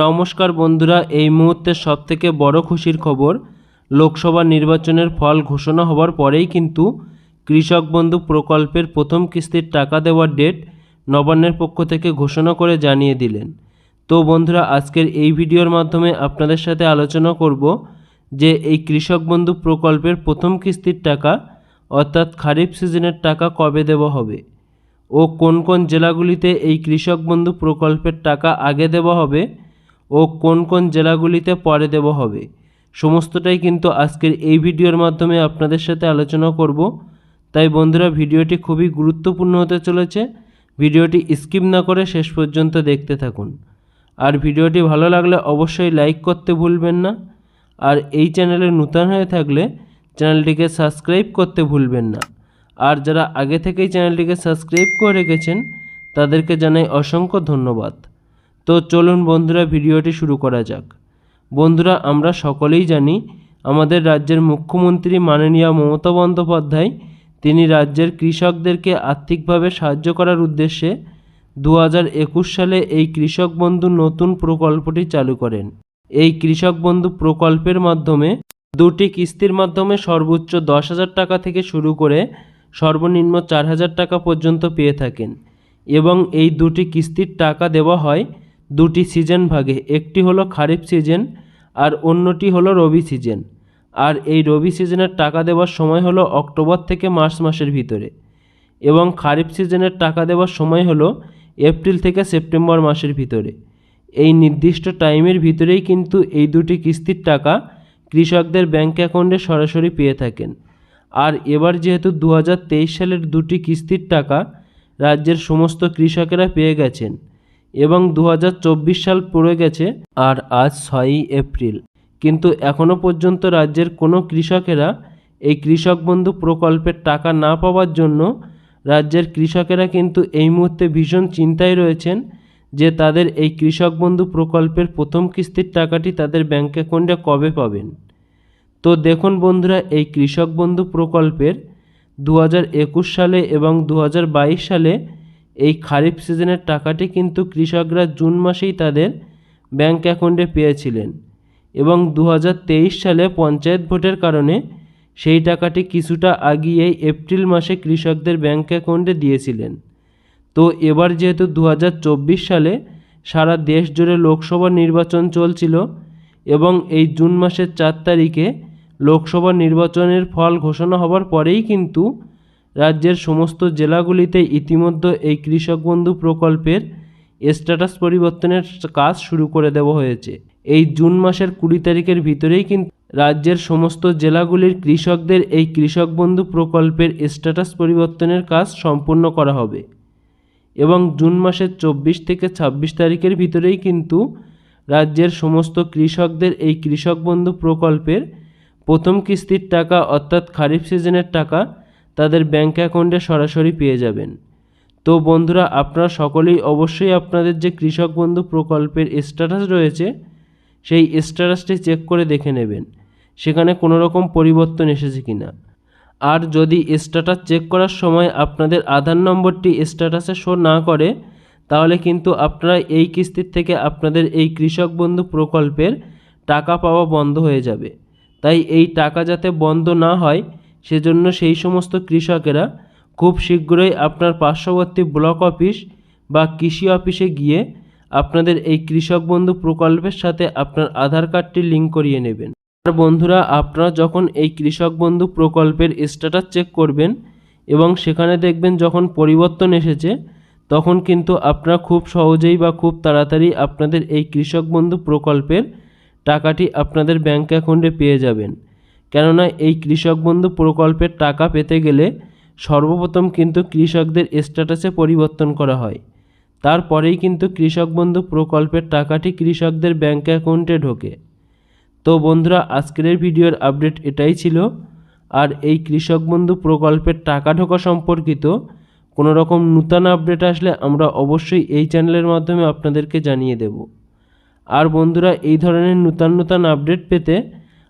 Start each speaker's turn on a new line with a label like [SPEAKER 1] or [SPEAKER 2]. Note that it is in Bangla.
[SPEAKER 1] নমস্কার বন্ধুরা, এই মুহূর্তের সবথেকে বড় খুশির খবর, লোকসভা নির্বাচনের ফল ঘোষণা হওয়ার পরেই কিন্তু কৃষক বন্ধু প্রকল্পের প্রথম কিস্তির টাকা দেওয়ার ডেট নবান্নের পক্ষ থেকে ঘোষণা করে জানিয়ে দিলেন। তো বন্ধুরা, আজকের এই ভিডিওর মাধ্যমে আপনাদের সাথে আলোচনা করব যে এই কৃষক বন্ধু প্রকল্পের প্রথম কিস্তির টাকা, অর্থাৎ খারিফ সিজনের টাকা কবে দেওয়া হবে ও কোন কোন জেলাগুলিতে এই কৃষক বন্ধু প্রকল্পের টাকা আগে দেওয়া হবে ও কোন কোন জেলাগুলিতে পরে দেওয়া হবে। সমস্তটাই কিন্তু আজকের এই ভিডিওর মাধ্যমে আপনাদের সাথে আলোচনা করব। তাই বন্ধুরা, ভিডিওটি খুবই গুরুত্বপূর্ণ হতে চলেছে। ভিডিওটি স্কিপ না করে শেষ পর্যন্ত দেখতে থাকুন। আর ভিডিওটি ভালো লাগলে অবশ্যই লাইক করতে ভুলবেন না। আর এই চ্যানেলে নূতন হয়ে থাকলে চ্যানেলটিকে সাবস্ক্রাইব করতে ভুলবেন না। আর যারা আগে থেকেই চ্যানেলটিকে সাবস্ক্রাইব করে রেখেছেন, তাদেরকে জানাই অসংখ্য ধন্যবাদ। তো চলুন বন্ধুরা ভিডিওটি শুরু করা যাক। বন্ধুরা, আমরা সকলেই জানি আমাদের রাজ্যের মুখ্যমন্ত্রী মাননীয় মমতা বন্দ্যোপাধ্যায়, তিনি রাজ্যের কৃষকদেরকে আর্থিকভাবে সাহায্য করার উদ্দেশ্যে দু হাজার একুশ সালে এই কৃষক বন্ধু নতুন প্রকল্পটি চালু করেন। এই কৃষক বন্ধু প্রকল্পের মাধ্যমে দুটি কিস্তির মাধ্যমে সর্বোচ্চ দশ হাজার টাকা থেকে শুরু করে সর্বনিম্ন চার হাজার টাকা পর্যন্ত পেয়ে থাকেন এবং এই দুটি কিস্তির টাকা দেওয়া হয় দুটি সিজন ভাগে, একটি হলো খারিফ সিজন আর অন্যটি হলো রবি সিজন। আর এই রবি সিজনের টাকা দেওয়ার সময় হলো অক্টোবর থেকে মার্চ মাসের ভিতরে এবং খারিফ সিজনের টাকা দেওয়ার সময় হলো এপ্রিল থেকে সেপ্টেম্বর মাসের ভিতরে। এই নির্দিষ্ট টাইমের ভিতরেই কিন্তু এই দুটি কিস্তির টাকা কৃষকদের ব্যাঙ্ক অ্যাকাউন্টে সরাসরি পেয়ে থাকেন। আর এবার যেহেতু দু হাজার তেইশ সালের দুটি কিস্তির টাকা রাজ্যের সমস্ত কৃষকেরা পেয়ে গেছেন এবং দু হাজার চব্বিশ সাল পড়ে গেছে আর আজ ছয়ই এপ্রিল। কিন্তু এখনও পর্যন্ত রাজ্যের কোনো কৃষকেরা এই কৃষক বন্ধু প্রকল্পের টাকা না পাওয়ার জন্য রাজ্যের কৃষকেরা কিন্তু এই মুহূর্তে ভীষণ চিন্তায় রয়েছেন যে তাদের এই কৃষক বন্ধু প্রকল্পের প্রথম কিস্তির টাকাটি তাদের ব্যাঙ্ক অ্যাকাউন্টে কবে পাবেন। তো দেখুন বন্ধুরা, এই কৃষক বন্ধু প্রকল্পের দু সালে এবং দু হাজার বাইশ সালে এই খারিফ সিজনের টাকাটি কিন্তু কৃষকরা জুন মাসেই তাদের ব্যাঙ্ক অ্যাকাউন্টে পেয়েছিলেন এবং দু হাজার তেইশ সালে পঞ্চায়েত ভোটের কারণে সেই টাকাটি কিছুটা আগিয়ে এপ্রিল মাসে কৃষকদের ব্যাঙ্ক অ্যাকাউন্টে দিয়েছিলেন। তো এবার যেহেতু দু হাজার চব্বিশ সালে সারা দেশ জুড়ে লোকসভা নির্বাচন চলছিল এবং এই জুন মাসের চার তারিখে লোকসভা নির্বাচনের ফল ঘোষণা হওয়ার পরেই কিন্তু রাজ্যের সমস্ত জেলাগুলিতে ইতিমধ্যে এই কৃষক বন্ধু প্রকল্পের স্ট্যাটাস পরিবর্তনের কাজ শুরু করে দেওয়া হয়েছে। এই জুন মাসের কুড়ি তারিখের ভিতরেই কিন্তু রাজ্যের সমস্ত জেলাগুলির কৃষকদের এই কৃষক বন্ধু প্রকল্পের স্ট্যাটাস পরিবর্তনের কাজ সম্পূর্ণ করা হবে। এবং জুন মাসের চব্বিশ থেকে ছাব্বিশ তারিখের ভিতরেই কিন্তু রাজ্যের সমস্ত কৃষকদের এই কৃষক বন্ধু প্রকল্পের প্রথম কিস্তির টাকা অর্থাৎ খারিফ সিজনের টাকা তাদের ব্যাঙ্ক অ্যাকাউন্টে সরাসরি পেয়ে যাবেন। তো বন্ধুরা, আপনারা সকলেই অবশ্যই আপনাদের যে কৃষক বন্ধু প্রকল্পের স্ট্যাটাস রয়েছে, সেই স্ট্যাটাসটি চেক করে দেখে নেবেন। সেখানে কোনো রকম পরিবর্তন এসেছে কি না আর যদি স্ট্যাটাস চেক করার সময় আপনাদের আধার নম্বরটি স্ট্যাটাসে শো না করে, তাহলে কিন্তু আপনারা এই কিস্তির থেকে আপনাদের এই কৃষক বন্ধু প্রকল্পের টাকা পাওয়া বন্ধ হয়ে যাবে। তাই এই টাকা যাতে বন্ধ না হয় সেজন্য সেই সমস্ত কৃষকেরা খুব শীঘ্রই আপনার পার্শ্ববর্তী ব্লক অফিস বা কৃষি অফিসে গিয়ে আপনাদের এই কৃষক বন্ধু প্রকল্পের সাথে আপনার আধার কার্ডটি লিঙ্ক করিয়ে নেবেন। আর বন্ধুরা, আপনারা যখন এই কৃষক বন্ধু প্রকল্পের স্ট্যাটাস চেক করবেন এবং সেখানে দেখবেন যখন পরিবর্তন এসেছে, তখন কিন্তু আপনারা খুব সহজেই বা খুব তাড়াতাড়ি আপনাদের এই কৃষক বন্ধু প্রকল্পের টাকাটি আপনাদের ব্যাঙ্ক অ্যাকাউন্টে পেয়ে যাবেন। কেননা এই কৃষক বন্ধু প্রকল্পের টাকা পেতে গেলে সর্বপ্রথম কিন্তু কৃষকদের স্ট্যাটাসে পরিবর্তন করা হয়। তারপরেই কিন্তু কৃষক বন্ধু প্রকল্পের টাকাটি কৃষকদের ব্যাঙ্ক অ্যাকাউন্টে ঢোকে। তো বন্ধুরা, আজকের ভিডিওর আপডেট এটাই ছিল। আর এই কৃষক বন্ধু প্রকল্পের টাকা ঢোকা সম্পর্কিত কোনো রকম নূতন আপডেট আসলে আমরা অবশ্যই এই চ্যানেলের মাধ্যমে আপনাদেরকে জানিয়ে দেব। আর বন্ধুরা, এই ধরনের নূতন নূতন আপডেট পেতে